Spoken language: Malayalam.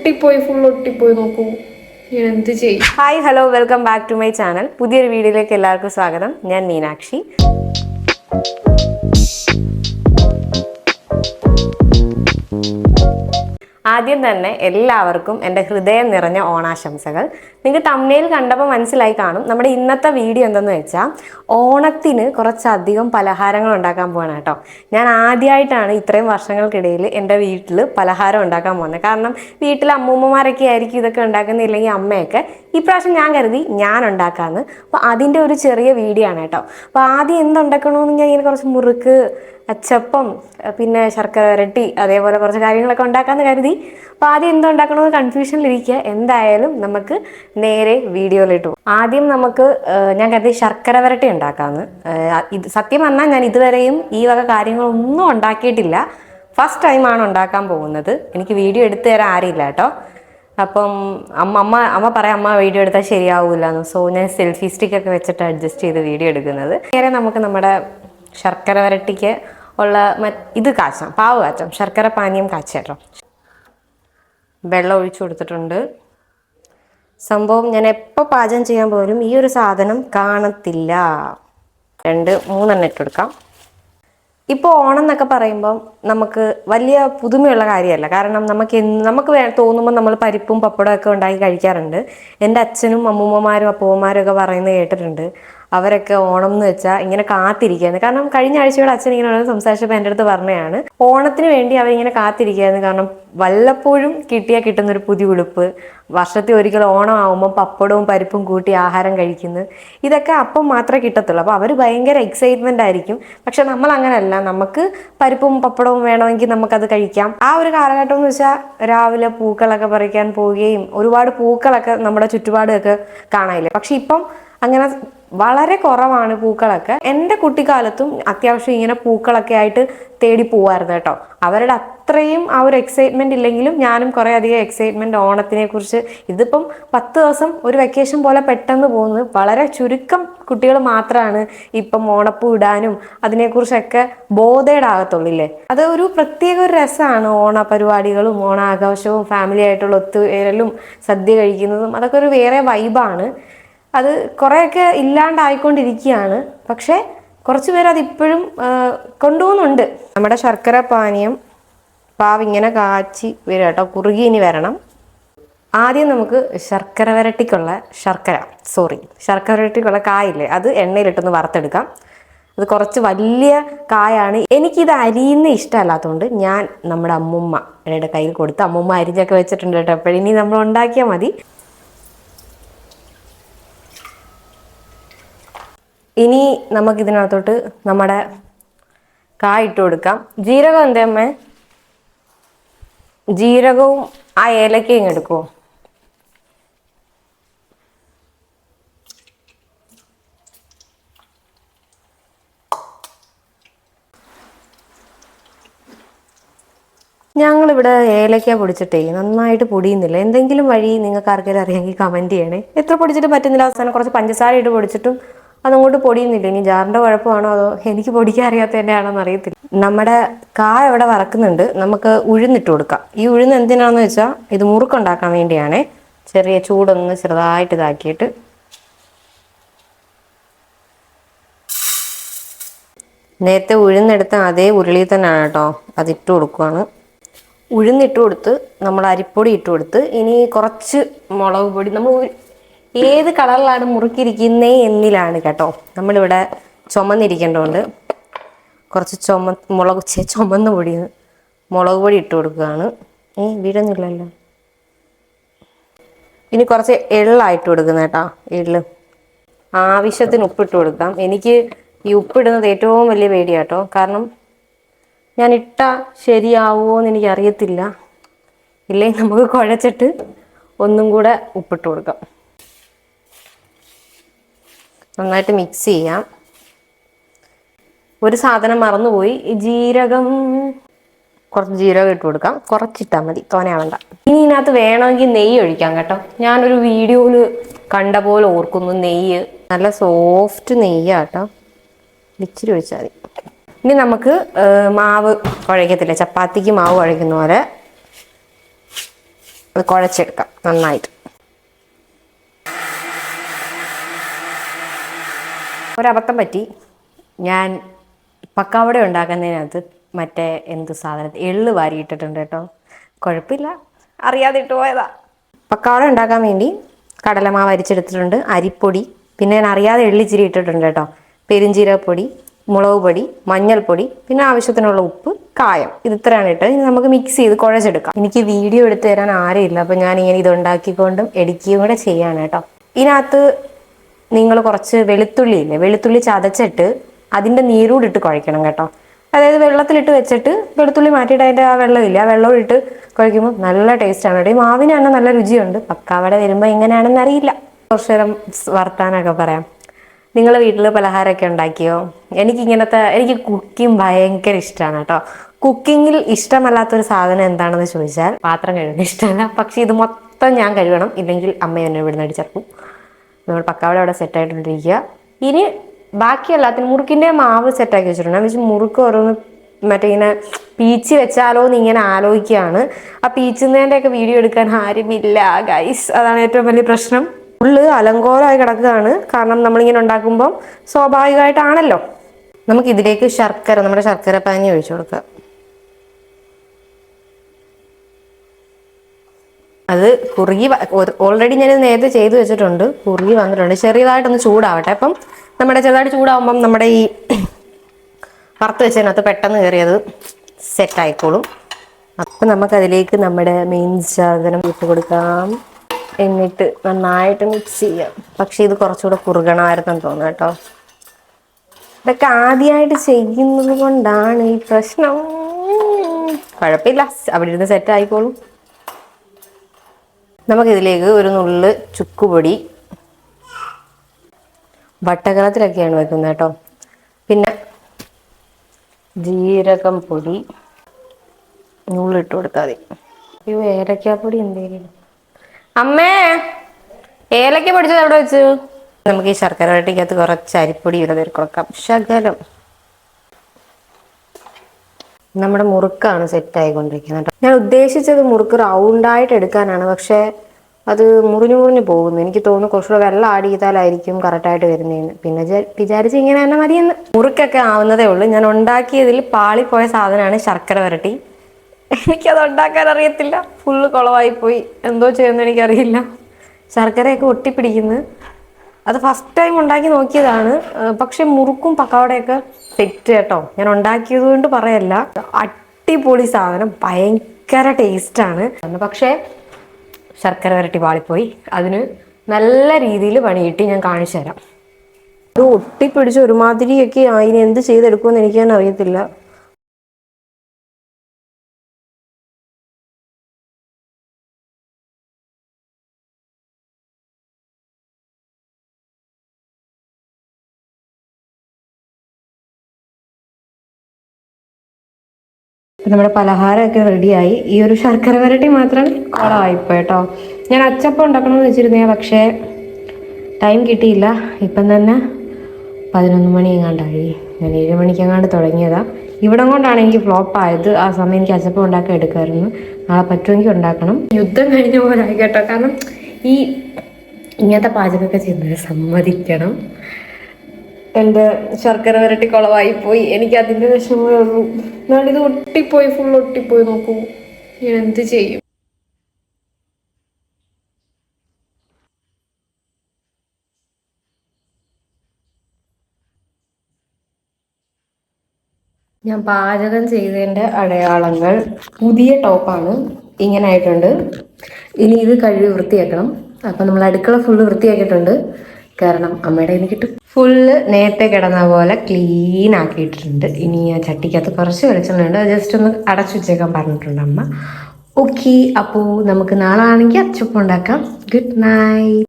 ഒട്ടിപ്പോയി ഫുൾ ഒട്ടിപ്പോയി നോക്കൂ. ഞാൻ എന്ത് ചെയ്യും? Hi hello welcome back to my channel പുതിയൊരു വീഡിയോയിലേക്ക് എല്ലാവർക്കും സ്വാഗതം. ഞാൻ മീനാക്ഷി. ആദ്യം തന്നെ എല്ലാവർക്കും എന്റെ ഹൃദയം നിറഞ്ഞ ഓണാശംസകൾ. നിങ്ങൾക്ക് തമ്മയിൽ കണ്ടപ്പോൾ മനസ്സിലായി കാണും. നമ്മുടെ ഇന്നത്തെ വീഡിയോ എന്തെന്ന് വെച്ചാൽ ഓണത്തിന് കുറച്ചധികം പലഹാരങ്ങൾ ഉണ്ടാക്കാൻ പോകണം കേട്ടോ. ഞാൻ ആദ്യമായിട്ടാണ് ഇത്രയും വർഷങ്ങൾക്കിടയിൽ എന്റെ വീട്ടിൽ പലഹാരം ഉണ്ടാക്കാൻ പോകുന്നത്. കാരണം വീട്ടിൽ അമ്മൂമ്മമാരൊക്കെ ആയിരിക്കും ഇതൊക്കെ ഉണ്ടാക്കുന്നില്ലെങ്കിൽ അമ്മയൊക്കെ. ഇപ്രാവശ്യം ഞാൻ കരുതി ഞാൻ ഉണ്ടാക്കാമെന്ന് അപ്പോൾ അതിന്റെ ഒരു ചെറിയ വീഡിയോ ആണ് കേട്ടോ. അപ്പോൾ ആദ്യം എന്തുണ്ടാക്കണമെന്ന് ഞാൻ ഇങ്ങനെ കുറച്ച് മുറുക്ക് അച്ചപ്പം പിന്നെ ശർക്കര വരട്ടി അതേപോലെ കുറച്ച് കാര്യങ്ങളൊക്കെ ഉണ്ടാക്കാമെന്ന് കരുതി. അപ്പോൾ ആദ്യം എന്തുണ്ടാക്കണമെന്ന് കൺഫ്യൂഷനിലിരിക്കുക എന്തായാലും നമുക്ക് നേരെ വീഡിയോയിലിട്ട് ആദ്യം നമുക്ക് ഞാൻ കരുതി ശർക്കര വരട്ടി ഉണ്ടാക്കാമെന്ന് ഇത് സത്യം പറഞ്ഞാൽ ഞാൻ ഇതുവരെയും ഈ വക കാര്യങ്ങളൊന്നും ഉണ്ടാക്കിയിട്ടില്ല. ഫസ്റ്റ് ടൈമാണ് ഉണ്ടാക്കാൻ പോകുന്നത്. എനിക്ക് വീഡിയോ എടുത്തു തരാൻ ആരില്ല കേട്ടോ. അപ്പം അമ്മ അമ്മ അമ്മ പറയാം അമ്മ വീഡിയോ എടുത്താൽ ശരിയാവില്ല എന്ന് സോ ഞാൻ സെൽഫി സ്റ്റിക്കൊക്കെ വെച്ചിട്ട് അഡ്ജസ്റ്റ് ചെയ്ത് വീഡിയോ എടുക്കുന്നത്. നേരെ നമുക്ക് നമ്മുടെ ശർക്കര വരട്ടിക്ക് ഉള്ള ഇത് കാച്ചാം പാവ് കാച്ചാം ശർക്കര പാനീയം കാച്ചേട്ടോ വെള്ളം ഒഴിച്ചു കൊടുത്തിട്ടുണ്ട്. സംഭവം ഞാൻ എപ്പോൾ പാചകം ചെയ്യാൻ പോലും ഈ ഒരു സാധനം കാണത്തില്ല. രണ്ട് മൂന്നെണ്ണം ഇട്ടെടുക്കാം. ഇപ്പോൾ ഓണം എന്നൊക്കെ പറയുമ്പം നമുക്ക് വലിയ പുതുമയുള്ള കാര്യമല്ല. കാരണം നമുക്ക് നമുക്ക് വേ തോന്നുമ്പോൾ നമ്മൾ പരിപ്പും പപ്പടവും ഒക്കെ ഉണ്ടാക്കി കഴിക്കാറുണ്ട്. എന്റെ അച്ഛനും അമ്മൂമ്മമാരും അപ്പൂമ്മമാരും ഒക്കെ പറയുന്നത് കേട്ടിട്ടുണ്ട്. അവരൊക്കെ ഓണം എന്ന് വെച്ചാൽ ഇങ്ങനെ കാത്തിരിക്കുകയായിരുന്നു കാരണം കഴിഞ്ഞ ആഴ്ചയോടെ അച്ഛൻ ഇങ്ങനെ സംസാരിച്ചപ്പോൾ എന്റെ അടുത്ത് പറഞ്ഞതാണ് ഓണത്തിന് വേണ്ടി അവരിങ്ങനെ കാത്തിരിക്കുകയായിരുന്നു കാരണം വല്ലപ്പോഴും കിട്ടിയാൽ കിട്ടുന്ന ഒരു പുതിയ ഉടുപ്പ് വർഷത്തിൽ ഒരിക്കൽ ഓണം ആകുമ്പോൾ പപ്പടവും പരിപ്പും കൂട്ടി ആഹാരം കഴിക്കുന്നു. ഇതൊക്കെ അപ്പം മാത്രമേ കിട്ടത്തുള്ളൂ. അപ്പോൾ അവർ ഭയങ്കര എക്സൈറ്റ്മെന്റ് ആയിരിക്കും. പക്ഷെ നമ്മൾ അങ്ങനെയല്ല നമുക്ക് പരിപ്പും പപ്പടവും വേണമെങ്കിൽ നമുക്കത് കഴിക്കാം. ആ ഒരു കാലഘട്ടം എന്ന് വെച്ചാൽ രാവിലെ പൂക്കളൊക്കെ പറിക്കാൻ പോവുകയും ഒരുപാട് പൂക്കളൊക്കെ നമ്മുടെ ചുറ്റുപാടൊക്കെ കാണാനില്ല? പക്ഷെ ഇപ്പം അങ്ങനെ വളരെ കുറവാണ് പൂക്കളൊക്കെ. എന്റെ കുട്ടിക്കാലത്തും അത്യാവശ്യം ഇങ്ങനെ പൂക്കളൊക്കെ ആയിട്ട് തേടി പോവായിരുന്നു കേട്ടോ. അവരുടെ അത്രയും ആ ഒരു എക്സൈറ്റ്മെന്റ് ഇല്ലെങ്കിലും ഞാനും കുറേ അധികം എക്സൈറ്റ്മെന്റ് ഓണത്തിനെ കുറിച്ച് ഇതിപ്പം പത്ത് ദിവസം ഒരു വെക്കേഷൻ പോലെ പെട്ടെന്ന് പോകുന്നത് വളരെ ചുരുക്കം കുട്ടികൾ മാത്രമാണ് ഇപ്പം ഓണപ്പൂ ഇടാനും അതിനെക്കുറിച്ചൊക്കെ ബോധേഡാകത്തുള്ളൂ ആകത്തുള്ളില്ലേ? അത് ഒരു പ്രത്യേക ഒരു രസമാണ് ഓണ പരിപാടികളും ഓണാഘോഷവും ഫാമിലി ആയിട്ടുള്ള ഒത്തുചേരലും സദ്യ കഴിക്കുന്നതും അതൊക്കെ ഒരു വേറെ വൈബാണ് അത് കുറേയൊക്കെ ഇല്ലാണ്ടായിക്കൊണ്ടിരിക്കുകയാണ് പക്ഷേ കുറച്ച് പേര് അതിപ്പോഴും കൊണ്ടുപോകുന്നുണ്ട്. നമ്മുടെ ശർക്കര പാനീയം പാവ് ഇങ്ങനെ കാച്ചി വരും കേട്ടോ. കുറുകി ഇനി വരണം. ആദ്യം നമുക്ക് ശർക്കര വരട്ടിക്കുള്ള ശർക്കര സോറി ശർക്കര വരട്ടിക്കുള്ള കായില്ലേ അത് എണ്ണയിലിട്ടൊന്ന് വറുത്തെടുക്കാം. അത് കുറച്ച് വലിയ കായാണ്. എനിക്കിത് അരിയുന്ന ഇഷ്ടമല്ലാത്തതുകൊണ്ട് ഞാൻ നമ്മുടെ അമ്മുമ്മയുടെ കയ്യിൽ കൊടുത്ത് അമ്മുമ്മ അരിഞ്ഞൊക്കെ വെച്ചിട്ടുണ്ട് കേട്ടോ. ഇനി നമ്മൾ ഉണ്ടാക്കിയാൽ മതി. ഇനി നമുക്ക് ഇതിനകത്തോട്ട് നമ്മുടെ കായ ഇട്ട് കൊടുക്കാം. ജീരകം എന്തേ അമ്മേ? ജീരകവും ആ ഏലക്കയും എടുക്കുമോ ഞങ്ങളിവിടെ ഏലക്ക പൊടിച്ചിട്ടേ നന്നായിട്ട് പൊടിയുന്നില്ല. എന്തെങ്കിലും വഴി നിങ്ങൾക്ക് ആർക്കെങ്കിലും അറിയാമെങ്കിൽ കമന്റ് ചെയ്യണേ. എത്ര പൊടിച്ചിട്ട് പറ്റുന്നില്ല. അവസാനം കുറച്ച് പഞ്ചസാര ഇട്ട് പൊടിച്ചിട്ടും അതങ്ങോട്ട് പൊടിയുന്നില്ല. ഇനി ജാറിന്റെ കുഴപ്പമാണോ അതോ എനിക്ക് പൊടിക്കാൻ അറിയാത്തതിന്റെ ആണോ എന്ന് അറിയത്തില്ല. നമ്മുടെ കാ ഇവിടെ വറക്കുന്നുണ്ട് നമുക്ക് ഉഴുന്നിട്ട് കൊടുക്കാം. ഈ ഉഴുന്ന് എന്തിനാണെന്ന് വെച്ചാൽ ഇത് മുറുക്കുണ്ടാക്കാൻ വേണ്ടിയാണേ. ചെറിയ ചൂടൊന്ന് ചെറുതായിട്ട് ഇതാക്കിയിട്ട് നേരത്തെ ഉഴുന്നെടുത്ത അതേ ഉരുളിയിൽ തന്നെയാണ് കേട്ടോ അതിട്ട് കൊടുക്കുവാണ്. ഉഴുന്നിട്ട് കൊടുത്ത് നമ്മൾ അരിപ്പൊടി ഇട്ട് കൊടുത്ത് ഇനി കുറച്ച് മുളക് പൊടി. നമ്മൾ ഏത് കളറിലാണ് മുറുക്കിയിരിക്കുന്നേ എന്നിലാണ് കേട്ടോ. നമ്മളിവിടെ ചുമന്നിരിക്കേണ്ടതുകൊണ്ട് കുറച്ച് ചുമ മുളക് ചുമന്ന പൊടി മുളക് പൊടി ഇട്ട് കൊടുക്കുകയാണ്. ഏ വീടൊന്നുമില്ലല്ലോ ഇനി കുറച്ച് എള്ളായിട്ട് കൊടുക്കുന്ന കേട്ടോ എള്ള്. ആവശ്യത്തിന് ഉപ്പിട്ട് കൊടുക്കാം. എനിക്ക് ഈ ഉപ്പിടുന്നത് ഏറ്റവും വലിയ പേടിയാട്ടോ കാരണം ഞാൻ ഇട്ട ശരിയാവുമോ എന്ന് എനിക്കറിയത്തില്ല. ഇല്ലെങ്കിൽ നമുക്ക് കുഴച്ചിട്ട് ഒന്നും കൂടെ ഉപ്പിട്ട് കൊടുക്കാം. നന്നായിട്ട് മിക്സ് ചെയ്യാം. ഒരു സാധനം മറന്നുപോയി. ജീരകം കുറച്ച് ജീരകം ഇട്ട് കൊടുക്കാം. കുറച്ചിട്ടാൽ മതി. തോനയാവണ്ട ഇനി ഇതിനകത്ത് വേണമെങ്കിൽ നെയ്യ് ഒഴിക്കാം കേട്ടോ. ഞാനൊരു വീഡിയോയിൽ കണ്ട പോലെ ഓർക്കുന്നു. നെയ്യ്. നല്ല സോഫ്റ്റ് നെയ്യാട്ടോ ഇച്ചിരി ഒഴിച്ചാൽ മതി. ഇനി നമുക്ക് മാവ് കുഴക്കത്തില്ല ചപ്പാത്തിക്ക് മാവ് കുഴക്കുന്ന പോലെ അത് കുഴച്ചെടുക്കാം. നന്നായിട്ട്. ഒരബദ്ധം പറ്റി. ഞാൻ പക്കാവട ഉണ്ടാക്കുന്നതിനകത്ത് മറ്റേ എന്ത് സാധനം എള്ള് വാരിയിട്ടിട്ടുണ്ട് കേട്ടോ. കുഴപ്പമില്ല. അറിയാതെ ഇട്ട് പോയതാ. പക്കാവട ഉണ്ടാക്കാൻ വേണ്ടി കടലമാവ് അരിച്ചെടുത്തിട്ടുണ്ട് അരിപ്പൊടി. പിന്നെ ഞാൻ അറിയാതെ എള്ളിച്ചിരി ഇട്ടിട്ടുണ്ട് കേട്ടോ. പെരിഞ്ചീരപ്പൊടി മുളക് പൊടി മഞ്ഞൾപ്പൊടി പിന്നെ ആവശ്യത്തിനുള്ള ഉപ്പ് കായം. ഇത് ഇത്രയാണ് ഇട്ടത്. ഇനി നമുക്ക് മിക്സ് ചെയ്ത് കുഴച്ചെടുക്കാം. എനിക്ക് വീഡിയോ എടുത്തു തരാൻ ആരുമില്ല അപ്പം ഞാൻ ഇങ്ങനെ ഇത് ഉണ്ടാക്കിക്കൊണ്ടും എഡിക്കുകയും കൂടെ ചെയ്യാണ് കേട്ടോ. ഇതിനകത്ത് നിങ്ങൾ കുറച്ച് വെളുത്തുള്ളി ഇല്ലേ? വെളുത്തുള്ളി ചതച്ചിട്ട് അതിന്റെ നീരൂടിട്ട് കുഴയ്ക്കണം കേട്ടോ. അതായത് വെള്ളത്തിലിട്ട് വെച്ചിട്ട് വെളുത്തുള്ളി മാറ്റിയിട്ട് അതിന്റെ ആ വെള്ളമില്ല ആ വെള്ളം ഇട്ട് കുഴയ്ക്കുമ്പോൾ നല്ല ടേസ്റ്റാണ് കേട്ടോ. ഈ മാവിന് തന്നെ നല്ല രുചിയുണ്ട്. പക്കാവട വരുമ്പോൾ എങ്ങനെയാണെന്ന് അറിയില്ല. കുറച്ച് നേരം വർത്താനൊക്കെ പറയാം. നിങ്ങൾ വീട്ടിൽ പലഹാരമൊക്കെ ഉണ്ടാക്കിയോ? എനിക്കിങ്ങനത്തെ എനിക്ക് കുക്കിംഗ് ഭയങ്കര ഇഷ്ടമാണ് കേട്ടോ. കുക്കിങ്ങിൽ ഇഷ്ടമല്ലാത്തൊരു സാധനം എന്താണെന്ന് ചോദിച്ചാൽ പാത്രം കഴുകുന്ന ഇഷ്ടമല്ല. പക്ഷേ ഇത് മൊത്തം ഞാൻ കഴുകണം. ഇല്ലെങ്കിൽ അമ്മ എന്നെ ഇവിടുന്ന് അടിച്ചിറക്കും. നമ്മൾ പക്കാവട അവിടെ സെറ്റായിട്ടിരിക്കുക ഇനി ബാക്കി എല്ലാത്തിനും മുറുക്കിന്റെ മാവ് സെറ്റാക്കി വെച്ചിട്ടുണ്ട്. വെച്ച് മുറുക്ക് ഓരോന്ന് മറ്റേ ഇങ്ങനെ പീച്ച് വെച്ചാലോ എന്ന് ഇങ്ങനെ ആലോചിക്കുകയാണ്. ആ പീച്ചുന്നതിന്റെ ഒക്കെ വീഡിയോ എടുക്കാൻ ആരുമില്ല ഗൈസ് അതാണ് ഏറ്റവും വലിയ പ്രശ്നം. ഉള്ളു അലങ്കോലമായി കിടക്കുകയാണ്. കാരണം നമ്മളിങ്ങനെ ഉണ്ടാക്കുമ്പം സ്വാഭാവികമായിട്ടാണല്ലോ. നമുക്ക് ഇതിലേക്ക് ശർക്കര നമ്മുടെ ശർക്കര പാനി ഒഴിച്ചു കൊടുക്കുക. അത് കുറുകി ഓൾറെഡി ഞാൻ നേരത്തെ ചെയ്തു വെച്ചിട്ടുണ്ട്. കുറുകി വന്നിട്ടുണ്ട്. ചെറിയതായിട്ടൊന്ന് ചൂടാവട്ടെ. അപ്പം നമ്മുടെ ചെറുതായിട്ട് ചൂടാവുമ്പം നമ്മുടെ ഈ വറുത്ത് വെച്ചതിനകത്ത് പെട്ടെന്ന് കയറിയത് സെറ്റ് ആയിക്കോളും. അപ്പം നമുക്കതിലേക്ക് നമ്മുടെ മെയിൻ സാധനം ഇട്ട് കൊടുക്കാം. എന്നിട്ട് നന്നായിട്ട് മിക്സ് ചെയ്യാം. പക്ഷേ ഇത് കുറച്ചുകൂടെ കുറുകണമായിരുന്നെന്ന് തോന്നുന്നു കേട്ടോ. ഇതൊക്കെ ആദ്യമായിട്ട് ചെയ്യുന്നത് കൊണ്ടാണ് ഈ പ്രശ്നം. കുഴപ്പമില്ല. അവിടെ ഇരുന്ന് സെറ്റ് ആയിക്കോളും. നമുക്കിതിലേക്ക് ഒരു നുള്ള് ചുക്കുപൊടി വട്ടകലത്തിലൊക്കെയാണ് വെക്കുന്നത് കേട്ടോ. പിന്നെ ജീരകം പൊടി നുള്ളിട്ട് കൊടുത്താൽ മതി. അയ്യോ ഏലക്കാപ്പൊടി എന്തേലും അമ്മേ ഏലക്ക പൊടിച്ചത് എവിടെ വെച്ചു? നമുക്ക് ഈ ശർക്കര വരട്ടിക്കകത്ത് കുറച്ച് അരിപ്പൊടി ഇവിടെ കൊടുക്കാം. ശകലം. നമ്മുടെ മുറുക്കാണ് സെറ്റ് ആയിക്കൊണ്ടിരിക്കുന്നത് ഞാൻ ഉദ്ദേശിച്ചത് മുറുക്ക് റൗണ്ടായിട്ട് എടുക്കാനാണ് പക്ഷേ അത് മുറിഞ്ഞു മുറിഞ്ഞു പോകുന്നു. എനിക്ക് തോന്നുന്നു കുറച്ചുകൂടെ വെള്ളം ആഡ് ചെയ്താലായിരിക്കും കറക്റ്റായിട്ട് വരുന്നതെന്ന്. പിന്നെ വിചാ- വിചാരിച്ച് ഇങ്ങനെ തന്നെ മതിയെന്ന്. മുറുക്കൊക്കെ ആവുന്നതേ ഉള്ളൂ. ഞാൻ ഉണ്ടാക്കിയതിൽ പാളിപ്പോയ സാധനമാണ് ശർക്കര വരട്ടി. എനിക്കത് ഉണ്ടാക്കാൻ അറിയത്തില്ല. ഫുള്ള് കുളമായി പോയി. എന്തോ ചെയ്യുമെന്ന് എനിക്കറിയില്ല. ശർക്കരയൊക്കെ ഒട്ടിപ്പിടിക്കുന്നു. അത് ഫസ്റ്റ് ടൈം ഉണ്ടാക്കി നോക്കിയതാണ്. പക്ഷെ മുറുക്കും പക്കവടയൊക്കെ സെറ്റ് കേട്ടോ. ഞാൻ ഉണ്ടാക്കിയത് കൊണ്ട് പറയല്ല. അടിപൊളി സാധനം. ഭയങ്കര ടേസ്റ്റാണ് പക്ഷേ ശർക്കര വരട്ടി പാളിപ്പോയി. അതിന് നല്ല രീതിയിൽ പണിയിട്ട് ഞാൻ കാണിച്ചു തരാം ഇത് ഒട്ടിപ്പിടിച്ച് ഒരുമാതിരിയൊക്കെ അതിനെന്ത് ചെയ്തെടുക്കുമെന്ന് എനിക്ക് ഞാൻ അറിയത്തില്ല. നമ്മുടെ പലഹാരമൊക്കെ റെഡിയായി. ഈ ഒരു ശർക്കര വരട്ടി മാത്രം കുളമായിപ്പോ കേട്ടോ. ഞാൻ അച്ചപ്പം ഉണ്ടാക്കണമെന്ന് വെച്ചിരുന്നേ പക്ഷേ ടൈം കിട്ടിയില്ല. ഇപ്പം തന്നെ പതിനൊന്ന് മണി എങ്ങാണ്ടായി ഞാൻ ഏഴ് മണിക്ക് എങ്ങാണ്ട് തുടങ്ങിയതാ. ഇവിടം കൊണ്ടാണ് എനിക്ക് ഫ്ലോപ്പ് ആയത്. ആ സമയം എനിക്ക് അച്ചപ്പം ഉണ്ടാക്കാൻ എടുക്കാമായിരുന്നു നാളെ പറ്റുമെങ്കിൽ ഉണ്ടാക്കണം. യുദ്ധം കഴിഞ്ഞ പോലെ ആയി കേട്ടോ. കാരണം ഈ ഇങ്ങനത്തെ പാചകമൊക്കെ ചെയ്യുന്നത് സമ്മതിക്കണം. എന്റെ ശർക്കര വരട്ടി കുളമായി പോയി. എനിക്ക് അതിന്റെ വിഷമമേ ഉള്ളൂ. എന്നാലിത് ഒട്ടിപ്പോയി ഫുൾ ഒട്ടിപ്പോയി നോക്കൂ. ഞാൻ എന്ത് ചെയ്യും? ഞാൻ പാചകം ചെയ്തതിന്റെ അടയാളങ്ങൾ പുതിയ ടോപ്പാണ് ഇങ്ങനെ ആയിട്ടുണ്ട്. ഇനി ഇത് കഴുകി വൃത്തിയാക്കണം. അപ്പം നമ്മൾ അടുക്കള ഫുള്ള് വൃത്തിയാക്കിയിട്ടുണ്ട്. കാരണം അമ്മയുടെ കയ്യിൽ കിട്ടും. ഫുള്ള് നേരത്തെ കിടന്ന പോലെ ക്ലീൻ ആക്കിയിട്ടുണ്ട് ഇനി ആ ചട്ടിക്കകത്ത് കുറച്ച് വെളിച്ചെണ്ണ ഉണ്ട്. അത് ജസ്റ്റ് ഒന്ന് അടച്ചു വെച്ചേക്കാൻ പറഞ്ഞിട്ടുണ്ട് അമ്മ. ഓക്കെ അപ്പോൾ നമുക്ക് നാളെ ആണെങ്കിൽ അച്ചപ്പം ഉണ്ടാക്കാം. Good night